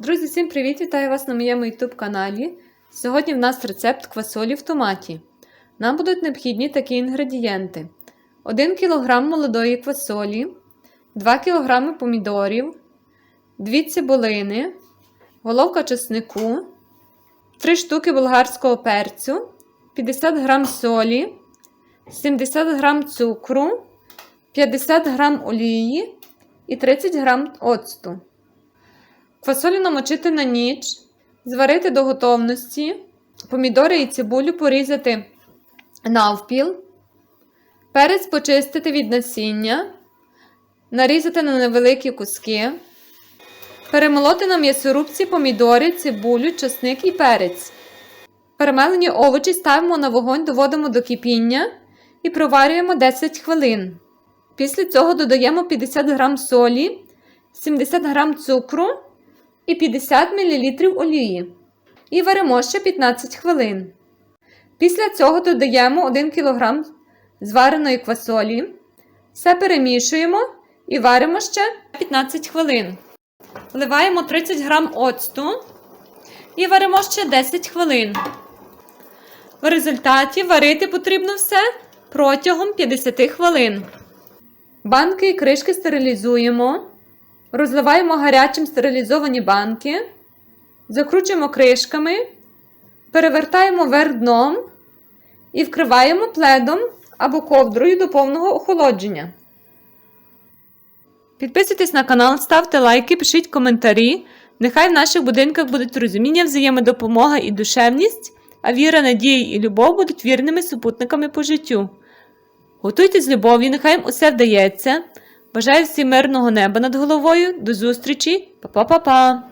Друзі, всім привіт! Вітаю вас на моєму YouTube каналі. Сьогодні в нас рецепт квасолі в томаті. Нам будуть необхідні такі інгредієнти: 1 кг молодої квасолі, 2 кг помідорів, 2 цибулини, головка чеснику, 3 штуки болгарського перцю, 50 г солі, 70 г цукру, 50 г олії і 30 г оцту. Фасолю намочити на ніч, зварити до готовності, помідори і цибулю порізати навпіл, перець почистити від насіння, нарізати на невеликі куски, перемолоти на м'ясорубці помідори, цибулю, часник і перець. Перемелені овочі ставимо на вогонь, доводимо до кипіння і проварюємо 10 хвилин. Після цього додаємо 50 г солі, 70 г цукру і 50 мл олії. І варимо ще 15 хвилин. Після цього додаємо 1 кг звареної квасолі. Все перемішуємо і варимо ще 15 хвилин. Вливаємо 30 г оцту і варимо ще 10 хвилин. В результаті варити потрібно все протягом 50 хвилин. Банки і кришки стерилізуємо. Розливаємо гарячим стерилізовані банки, закручуємо кришками, перевертаємо вверх дном і вкриваємо пледом або ковдрою до повного охолодження. Підписуйтесь на канал, ставте лайки, пишіть коментарі. Нехай в наших будинках будуть розуміння, взаємодопомога і душевність, а віра, надія і любов будуть вірними супутниками по життю. Готуйте з любов'ю, нехай їм усе вдається. Бажаю всім мирного неба над головою. До зустрічі, Па-па-па-па!